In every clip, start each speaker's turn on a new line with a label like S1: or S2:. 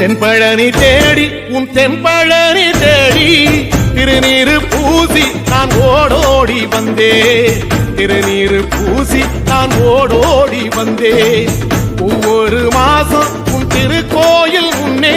S1: தென்பழனி தேடி உன் தென்பழனி தேடி திருநீரு பூசி நான் ஓடோடி வந்தே. திருநீரு பூசி நான் ஓடோடி வந்தே. ஒவ்வொரு மாசம் உன் திருக்கோயில் முன்னே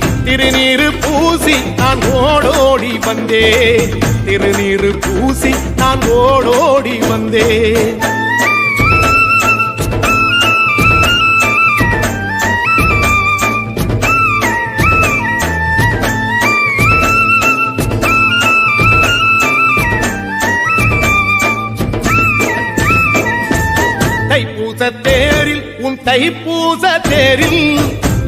S1: திருநீரு பூசி நான் ஓடோடி வந்தேன் திருநீரு பூசி நான் ஓடோடி வந்தேன் தைப்பூச தேரில் உன் தைப்பூச தேரில்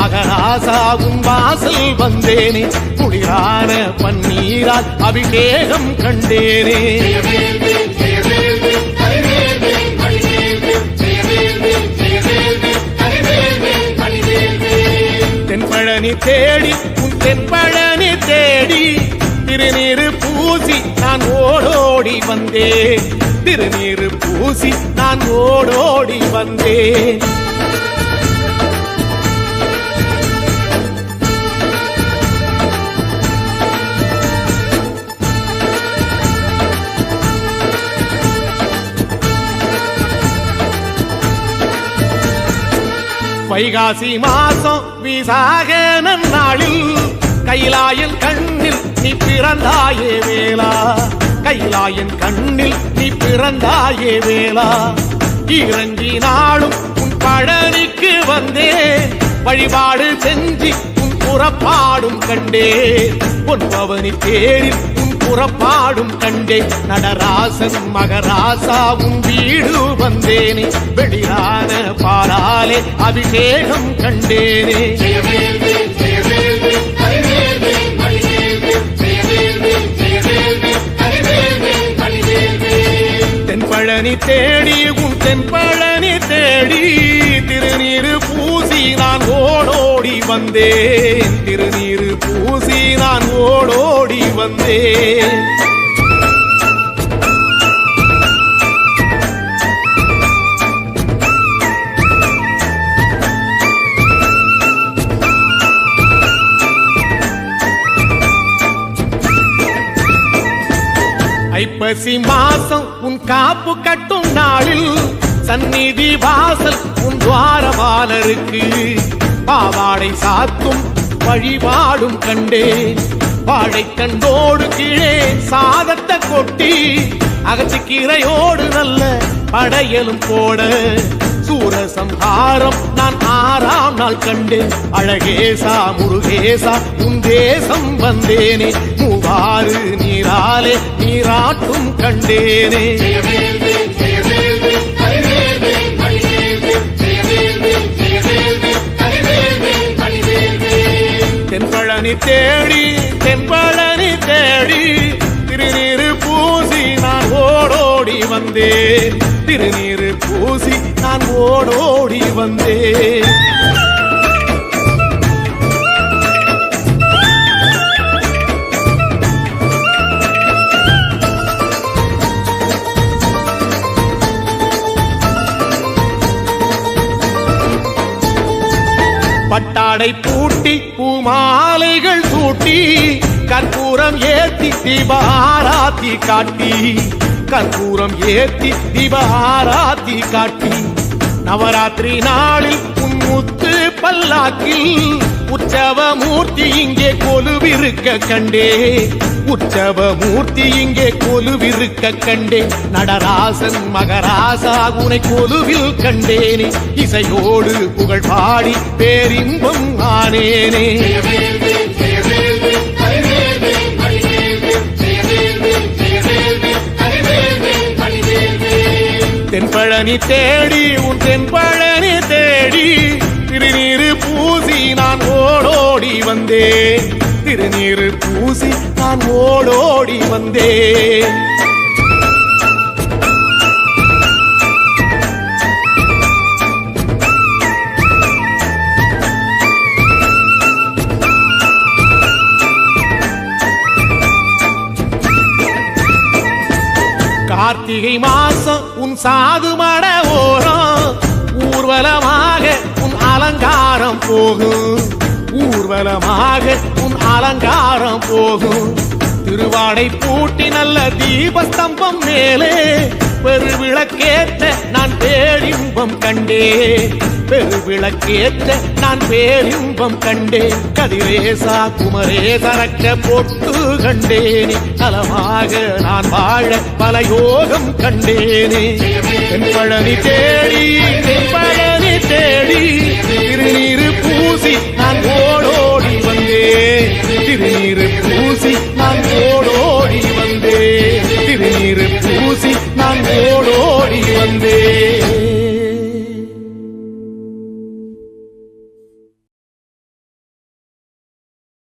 S1: மகராசாவும் வாசல் வந்தேனே. குளிரான பன்னீரால் அபிஷேகம் கண்டேனே. தென்பழனி தேடி உன் தென்பழனி தேடி திருநீரு பூசி நான் ஓடோடி வந்தேன். திருநீரு பூசி நான் ஓடோடி வந்தேன். வைகாசி மாசம் விசாக நாளில் கைலாயன் கண்ணில் நீ பிறந்தாயே வேளா. கைலாயன் கண்ணில் நீ பிறந்தாயே வேளா. இறங்கி நாளும் உன் பழனிக்கு வந்தே. வழிபாடு செஞ்சு உன் புறப்பாடும் கண்டே. உன் பவனி தேரில் உன் புறப்பாடும் கண்டே நடராசன் மகராசாவும் வீடு வந்தேனே. வெளியான பாலாலே அபிஷேகம் கண்டேனே. தென்பழனி தேடி உன் தென்பழனி வந்தேன். திருநீரு பூசி நான் ஓடோடி வந்தேன். ஐப்பசி மாசம் உன் காப்பு கட்டும் நாளில் சந்நிதி வாசல் உன் துவாரபாலருக்கு பாவாடை சாத்தும் வழிபாடும் கண்டேன் வாழை கண்டோடு கீழே சாதத்தை கொட்டி அகத்திக்கீரையோடு நல்ல படையலும் போட. சூரசம்ஹாரம் நான் ஆறாம் நாள் கண்டேன். அழகேசா முருகேசா உன் தேசம் வந்தேனே. மூவாறு நீராலே நீராட்டும் கண்டேனே. தென்பழனி தேடி தென்பழனி தேடி திருநீரு பூசி நான் ஓடோடி வந்தேன். திருநீரு பூசி நான் ஓடோடி வந்தேன். மாலைகள் சூட்டி கற்பூரம் ஏத்தி தீபாராத்தி காட்டி கற்பூரம் ஏத்தி தீபாராத்தி காட்டி. நவராத்திரி நாளில் உன் முத்து பல்லாக்கில் உற்சவ மூர்த்தி இங்கே கொலு கொலுவிருக்க கண்டே. உற்சவ மூர்த்தி இங்கே கொலுவிருக்க கண்டே. நடராசன் மகராசா உனை கொலுவில் கண்டேனே. இசையோடு புகழ் பாடி பேரின்பம் ஆனேனே. தென்பழனி தேடி உன் தென்பழனி தேடி. திருநீரு பூசி நான் ஓடோடி வந்தேன். திருநீர் பூசி நான் ஓடோடி வந்தேன். கார்த்திகை மாசம் உன் சாது மட ஓரம் ஊர்வலமாக உன் அலங்காரம் போகும். ஊர்வலமாக உன் அலங்காரம் போகும். திருவாடை பூட்டி நல்ல தீபஸ்தம்பம் மேலே பெருவிளக்கேற்ற நான் பேரின்பம் கண்டே. பெருவிளக்கேற்ற நான் பேரின்பம் கண்டே. கதிரேசா குமரே தரக்க பொட்டு கண்டேனே. நலமாக நான் வாழ பல யோகம் கண்டேனே. தென்பழனி தேடி தென்பழனி தேடி திருநீர் பூசி நான் ஓடோடி வந்தே திருநீர் பூ